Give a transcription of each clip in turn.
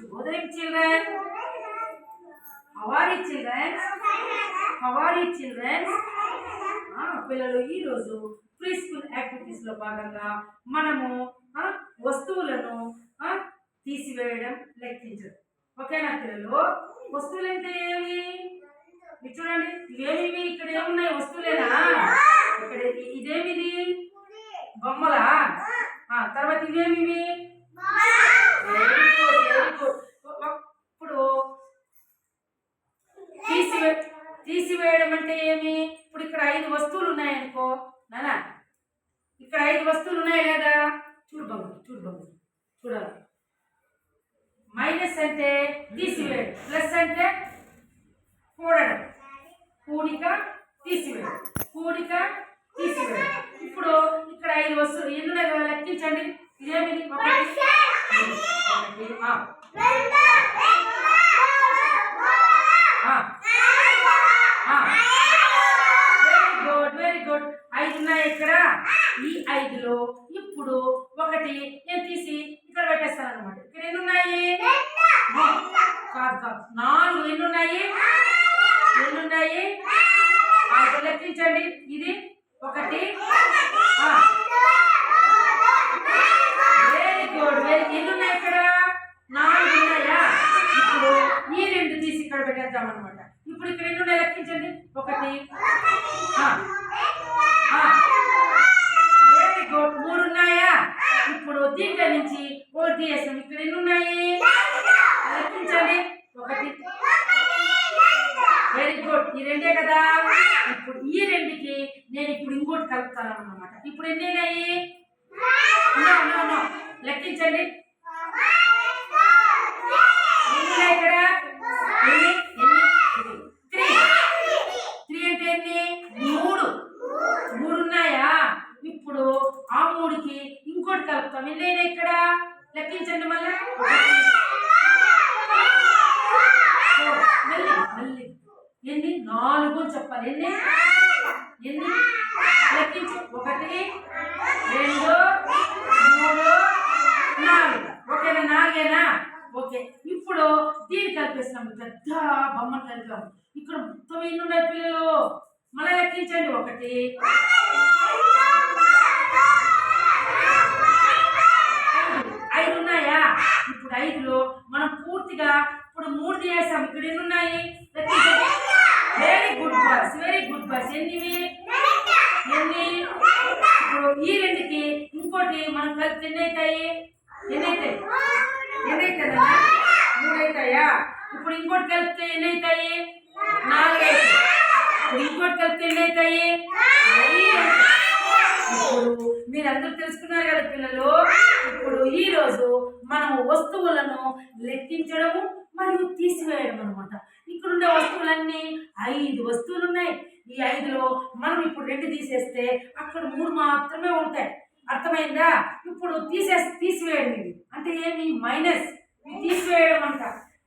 శుభోదయం children. How are you, children? How are you, children? పిల్లలు ఈరోజు ప్రీ స్కూల్ యాక్టివిటీస్లో భాగంగా మనము వస్తువులను తీసివేయడం లెక్కించడం. ఓకేనా పిల్లలు? వస్తువులు అంటే ఏమి చూడండి ఇవేమి ఇక్కడ ఏమున్నాయి? వస్తువులేనా? ఇక్కడ ఇదేమిది? బొమ్మలా? తర్వాత ఇవేమివి వెరీ గుడ్ వెరీ గుడ్ ఇప్పుడు తీసివే తీసివేయడం అంటే ఏమి? ఇప్పుడు ఇక్కడ ఐదు వస్తువులు ఉన్నాయనుకో నానా? ఇక్కడ ఐదు వస్తువులు ఉన్నాయి లేదా? చూడు బాబు చూడు బాబు చూడాలి. మైనస్ అంటే తీసివేయడం ప్లస్ అంటే కూడడం. కూడిక తీసివేయడం కూడిక తీసివేయడం. ఇప్పుడు ఇక్కడ ఐదు వస్తువులు ఎన్ని ఉన్నాయి లెక్కించండి. ఇదేమిది? ఒకటి ఒకటి, ఆ, ఆ, ఆ. వెరీ గుడ్ వెరీ గుడ్ ఐదు ఉన్నాయి ఇక్కడ ఈ ఐదులో ఇప్పుడు ఒకటి నేను తీసి ఇక్కడ పెట్టేస్తాను అనమాట ఇక్కడ ఎన్ని ఉన్నాయి కాదు కాదు. నాలుగు ఎన్ని ఉన్నాయి ఎన్ని ఉన్నాయి లెక్కించండి. ఇది ఒకటి. వెరీ గుడ్ వెరీ ఎన్ని ఉన్నాయి ఇక్కడ? నాలుగు ఉన్నాయా? ఇప్పుడు ఈ రెండు తీసి ఇక్కడ పెట్టేద్దాం అనమాట ఇప్పుడు ఇక్కడ ఎన్ని ఉన్నాయి లెక్కించండి ఒకటి వెరీ గుడ్ మూడు ఉన్నాయా ఇప్పుడు దీంట్లో నుంచి ఒకటి తీసేసాం ఇక్కడ ఎన్ని ఉన్నాయి లెక్కించండి ఒకటి ఇంకోటి ఈ రెండే కదా? ఇప్పుడు ఈ రెండుకి నేను ఇప్పుడు ఇంకోటి కలుపుతాను అన్నమాట ఇప్పుడు ఎన్ని అయినాయి లెక్కించండి. ఇక్కడ? త్రీ. త్రీ. అంటే ఎన్ని? మూడు. మూడు ఉన్నాయా? ఇప్పుడు ఆ మూడుకి ఇంకోటి కలుపుతాం. ఎన్ని అయినాయి ఇక్కడ? లెక్కించండి మళ్ళీ మళ్ళీ ఎన్ని నాలుగు అని చెప్పాలి ఎన్ని? ఎన్ని? లెక్కించు. ఒకటి రెండు మూడు నాలుగు. ఓకేనా? నాలుగేనా? ఓకే. ఇప్పుడు దీన్ని కలిపేస్తాం పెద్ద బొమ్మను కలిపాము ఇక్కడ మొత్తం ఎన్ని ఉన్నాయి పిల్లలు? మళ్ళీ లెక్కించండి. ఒకటి ఐదు. ఐదు ఉన్నాయా ఇప్పుడు ఐదులో మనం పూర్తిగా ఇప్పుడు మూడు తీసేసాం ఇక్కడ ఎన్ని ఉన్నాయి very good boys very good boys ఎన్నివి ఎన్ని ఇప్పుడు ఈ రెండుకి ఇంకోటి మనం కలిపి ఎన్ని అవుతాయి? ఎన్ని అవుతాయి? ఎన్ని అవుతాయన్నా మూడు అవుతాయా? ఇప్పుడు ఇంకోటి కలిపితే ఎన్ని అవుతాయి? నాలుగు అవుతాయి. ఇంకోటి కలిపితే ఎన్ని అవుతాయి? ఇప్పుడు మీరందరూ తెలుసుకున్నారు కదా పిల్లలు ఇప్పుడు ఈ రోజు మనం వస్తువులను లెక్కించడము మరియు తీసివేయడం అనమాట ఇక్కడ ఉండే వస్తువులన్నీ ఐదు వస్తువులు ఉన్నాయి. ఈ ఐదులో మనం ఇప్పుడు రెండు తీసేస్తే అక్కడ మూడు మాత్రమే ఉంటాయి. అర్థమైందా? ఇప్పుడు తీసే తీసివేయండి. అంటే ఏమి? మైనస్. తీసివేయడం అంట.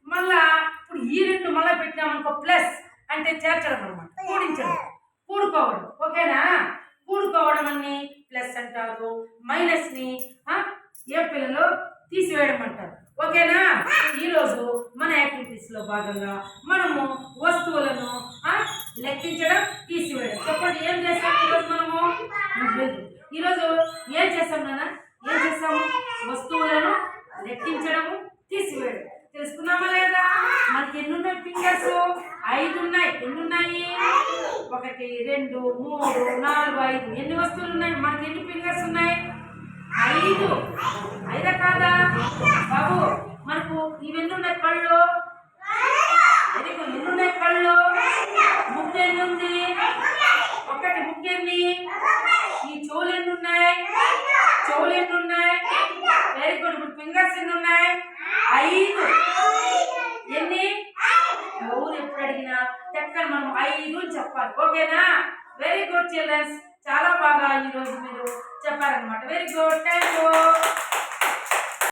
మళ్ళా ఇప్పుడు ఈ రెండు మళ్ళీ పెట్టినామనుకో ప్లస్ అంటే చేర్చడం అనమాట కూడించడం. కూడుకోవడం. ఓకేనా? కూడుకోవడం అని ప్లస్ అంటారు. మైనస్ని ఏ పిల్లలు తీసివేయడం అంటారు. ఓకేనా? ఈరోజు మన యాక్టివిటీస్లో భాగంగా మనము వస్తువులను ఆ, లెక్కించడం తీసివేయడం. చెప్పండి ఏం చేస్తాం ఈరోజు మనము? ఈరోజు ఏం చేస్తాం నాన్న? ఏం చేస్తాము? వస్తువులను లెక్కించడము తీసివేయడం. తెలుసుకున్నామా లేదా? మనకి ఎన్నున్నాయి ఫింగర్స్ ఐదు ఉన్నాయి. ఎన్ని ఉన్నాయి ఒకటి రెండు మూడు నాలుగు ఐదు. ఎన్ని వస్తువులు ఉన్నాయి మనకి ఎన్ని ఫింగర్స్ ఉన్నాయి? ఐదు. ఐదా కాదా? బాబు మనకు ఇవన్నీ ఉన్నాయి కళ్ళు వెరీ గుడ్ ఎన్ని ఉన్నాయి కళ్ళు ముక్కు ఎన్ని ఉంది ఒకటి ముక్కు ఎన్ని ఈ చెవులు ఎన్ని ఉన్నాయి చెవులు ఎన్ని ఉన్నాయి వెరీ గుడ్ ఇప్పుడు ఫింగర్స్ ఎన్ని ఉన్నాయి ఐదు. ఎన్ని? ఎవరు ఎప్పుడు అడిగినా చక్కగా మనం ఐదు చెప్పాలి. ఓకేనా? వెరీ గుడ్ చిల్డ్రన్స్ చాలా బాగా ఈరోజు మీరు చెప్పారనమాట వెరీ గుడ్ థ్యాంక్ యూ